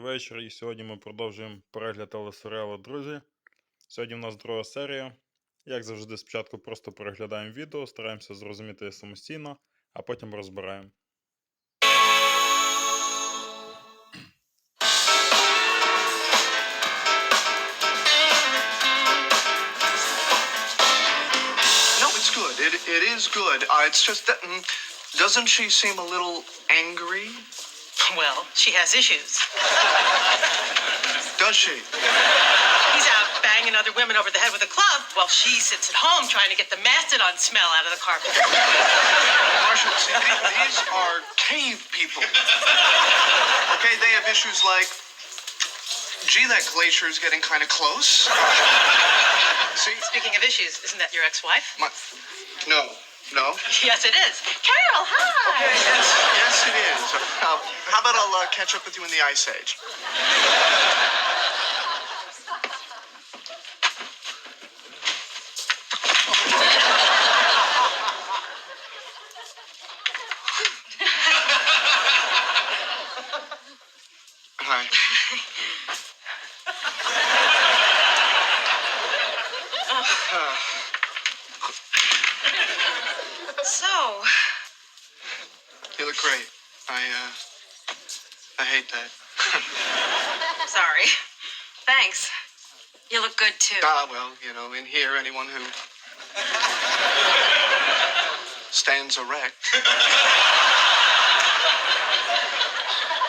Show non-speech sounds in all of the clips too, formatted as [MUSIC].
Добрий вечір. І сьогодні ми продовжуємо перегляд телесеріалу Друзі. Сьогодні в нас друга серія. Як завжди, спочатку просто переглядаємо відео, стараємося зрозуміти самостійно, а потім розбираємо. No, it's good. It, it is good. Uh, it's just that. Mm, doesn't she seem a little angry? Well, she has issues. Does she? He's out banging other women over the head with a club while she sits at home trying to get the mastodon smell out of the carpet. Marshall, see, these are cave people. Okay, they have issues like. Gee, that glacier is getting kind of close. See? Speaking of issues, isn't that your ex-wife? My, no, no. Yes, it is. Carol, hi. Yes, yes, it is. Uh, how about I'll uh, catch up with you in the Ice Age? Hi. So, You look great. I, uh, I hate that. [LAUGHS] Sorry. Thanks. You look good too. Ah, well, you know, in here, anyone who stands erect.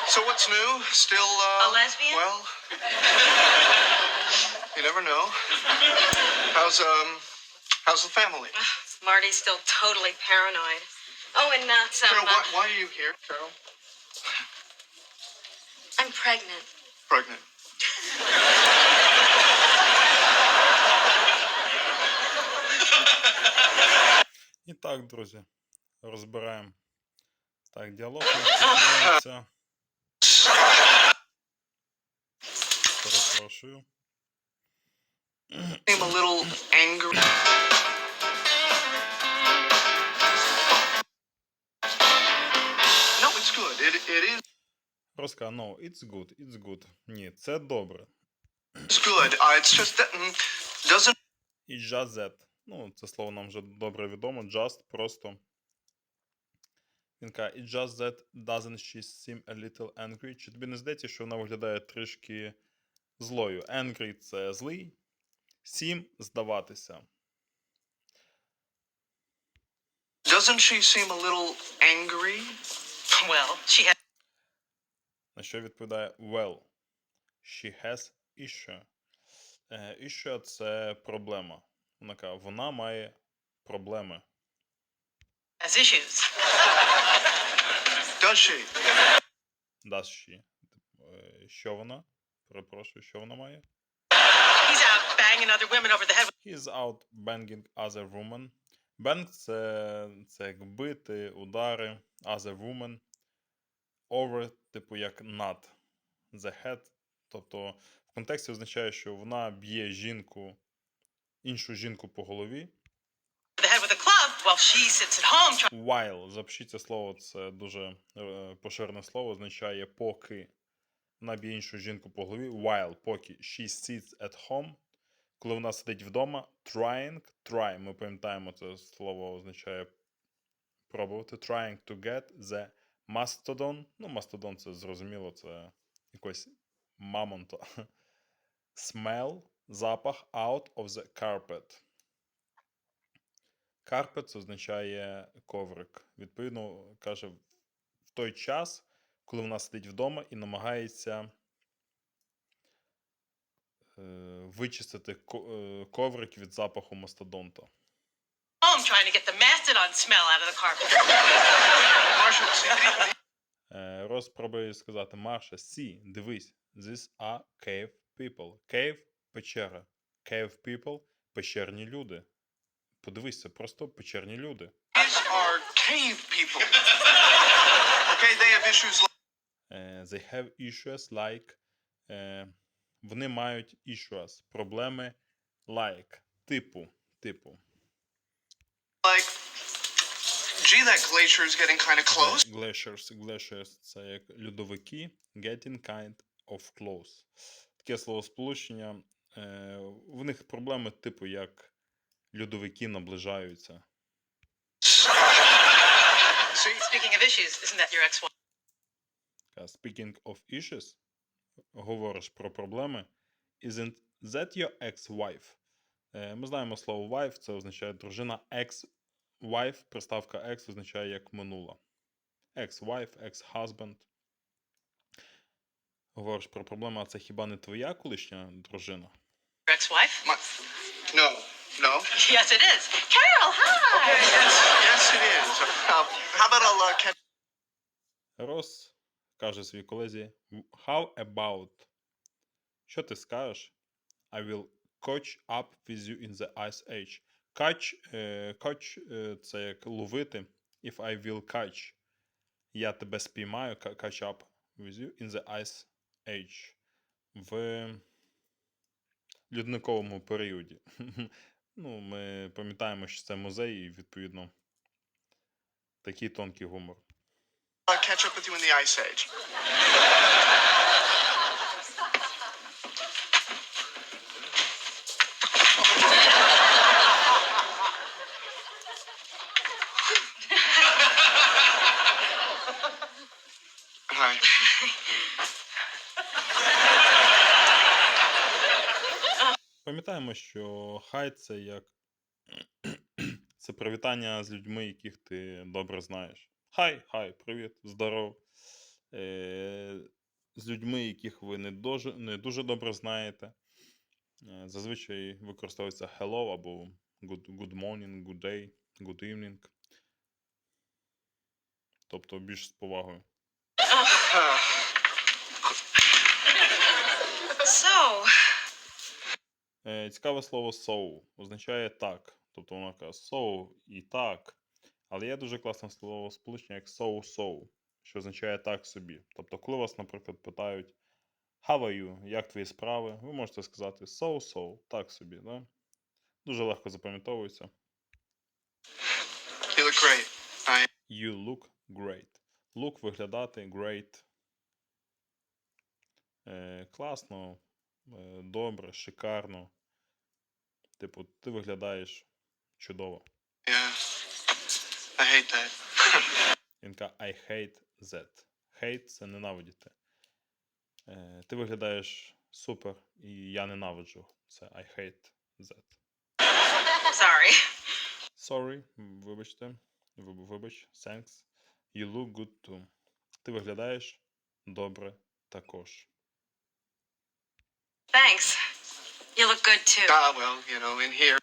so what's new? Still, uh... A lesbian? Well, you never know. How's, um, how's the family? Marty's still totally paranoid. Oh, and not some. Carol, uh, why, why are you here, Carol? I'm pregnant. Pregnant. І так, друзі, розбираємо. Так, діалог не починається. [LAUGHS] Перепрошую. I'm a little angry. It, it is Розка, no, it's good, it's good. Ні, це добре. It's good. Uh, it's just that mm, doesn't І just that. Ну, це слово нам вже добре відомо. Just просто. Він каже, it just that doesn't she seem a little angry. Чи тобі не здається, що вона виглядає трішки злою? Angry це злий. Seem здаватися. doesn't she seem a little angry? Well, she has На що відповідає well. She has issue. Е, issue це проблема. Вона каже, вона має проблеми. has issues. Does she? Does she? Е, Що вона? Перепрошую, що вона має? He's out banging other women over the head He's out banging other woman. Bang це, це як бити, удари, other woman. Over, типу, як над. The head. Тобто в контексті означає, що вона б'є жінку, іншу жінку по голові. While. Запишіть це слово, це дуже е, поширене слово, означає поки. Вона б'є іншу жінку по голові. While, поки. She sits at home. Коли вона сидить вдома. Trying. Try. Ми пам'ятаємо, це слово означає пробувати. Trying to get the mastodon. Ну, mastodon це зрозуміло, це якось мамонта. Smell. Запах out of the carpet. Carpet це означає коврик. Відповідно, каже, в той час, коли вона сидить вдома і намагається е, вичистити е, коврик від запаху мастодонта. Home trying to get the mastodon smell out of the carpet. Е, Рос пробує сказати Марша, сі, дивись, these are cave people. Cave – печера. Cave people – печерні люди. Подивись, це просто печерні люди. these are cave people. Okay, they have issues like. Е, They have issues like. е, Вони мають issues. Проблеми like. Типу. Типу. That glacier is getting kind of close. Glaciers. Glaciers це як льодовики. Getting kind of clothes. Таке словосполучення. Е, в них проблеми, типу, як льодовики наближаються. Speaking of issues, isn't that your ex-wife? Е, Speaking of issues, говориш про проблеми. Isn't that your ex-wife? Е, Ми знаємо слово wife, це означає дружина. Ex-wife, приставка ex означає як минула. Ex-wife, ex-husband. Говориш про проблеми, а це хіба не твоя колишня дружина? Ex-wife? my, no, no. Yes, it is. Carol, hi. Okay, Yes, yes, it is. Uh, how about I'll uh, catch Рос каже своїй колезі: How about? Що ти скажеш? I will catch up with you in the ice age. Catch, е, catch е, це як ловити. If I will catch. Я тебе спіймаю, catch up with you in the ice age. В льодниковому періоді. [LAUGHS] ну, ми пам'ятаємо, що це музей, і відповідно такий тонкий гумор. catch up with you in the ice age? Hi. Пам'ятаємо, що хай це як [CLEARS THROAT] це привітання з людьми, яких ти добре знаєш. Хай, хай, привіт, здоров. Е, з людьми, яких ви не дуже, не дуже добре знаєте. Е, зазвичай використовується hello або good, good morning, good day, good evening. Тобто більш з повагою. So, цікаве слово so означає так. Тобто воно каже so і так. Але є дуже класне слово сполучення як so-so, що означає так собі. Тобто, коли вас, наприклад, питають How are you? Як твої справи? Ви можете сказати so-so, так собі. Да? Дуже легко запам'ятовується. You look great. I You look great. Look виглядати great. Е, класно, е, добре, шикарно. Типу, ти виглядаєш чудово. yeah. I hate that. [LAUGHS] Він каже I hate that. Hate це ненавидіти. Е, ти виглядаєш супер, і я ненавиджу. Це I hate that. sorry. Sorry, вибачте. Вибач, thanks. You look good too. Ти виглядаєш добре також. Thanks. You look good too. Ah, well, you know, in here.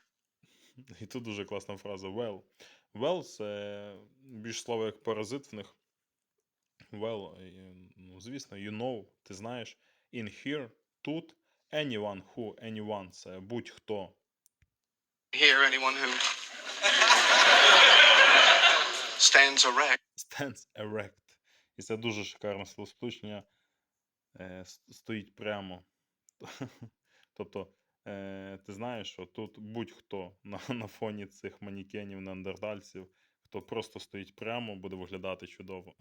І тут дуже класна фраза well. Well це більш слово як паразит в них. Well, е, ну, звісно, you know, ти знаєш. In here, тут, anyone who, anyone це будь-хто. Here, anyone who stands erect. Stands erect. І це дуже шикарне словосполучення. Е, стоїть прямо. Тобто, е, ти знаєш, що тут будь-хто на, [LAUGHS] на фоні цих манікенів неандертальців, хто просто стоїть прямо, буде виглядати чудово.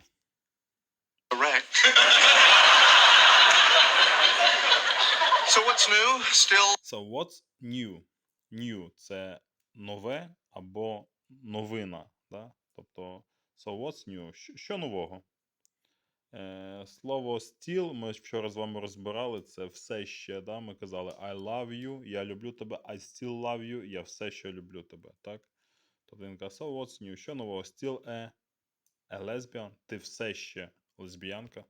So what's new? Still So what's new? New це нове або новина. Да? Тобто, so what's new? Що нового? Е, слово still ми вчора з вами розбирали. Це все ще. Да? Ми казали I love you, я люблю тебе, I still love you, я все ще люблю тебе. Так? Тобто він каже, so what's new? Що нового? Still a, a lesbian? Ти все ще лесбіянка?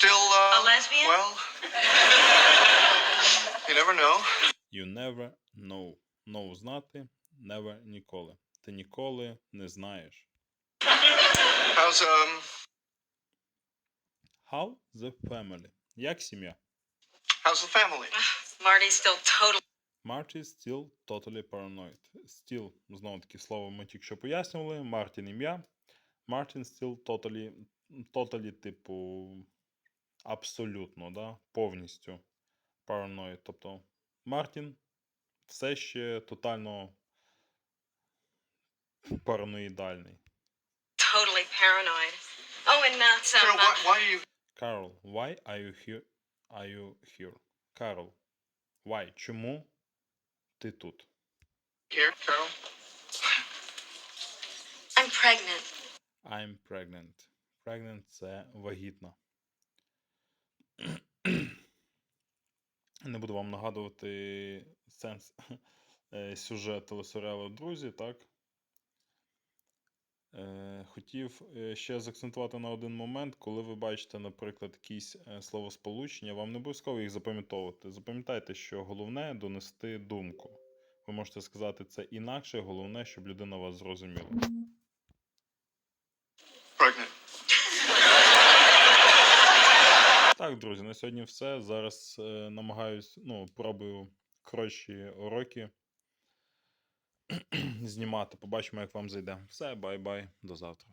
still uh, A lesbian? Well, you never know. You never know. Know знати, never ніколи. Ти ніколи не знаєш. How's um How the family? Як сім'я? how's the family? Marty's still totally. Marty still totally paranoid. Still, знову таки слово ми тільки що пояснювали. Мартін ім'я. Martin still totally, totally, типу, абсолютно, да? повністю paranoid. Тобто Мартін все ще тотально параноїдальний. Totally paranoid. Oh, and uh, some. Uh, why, why are you Carol, why are you here? are you here? Карл, why? Чому ти тут? Here, Carol. I'm pregnant. I'm pregnant. Pregnant це вагітна. Не буду вам нагадувати сенс е, сюжет телесеріалу Друзі, так? Е, Хотів е, ще заакцентувати на один момент, коли ви бачите, наприклад, якісь е, словосполучення, вам не обов'язково їх запам'ятовувати. Запам'ятайте, що головне донести думку. Ви можете сказати це інакше, головне, щоб людина вас зрозуміла. Так, друзі, на сьогодні все. Зараз е, намагаюсь, ну, пробую коротші уроки знімати. Побачимо, як вам зайде. Все, бай-бай, до завтра.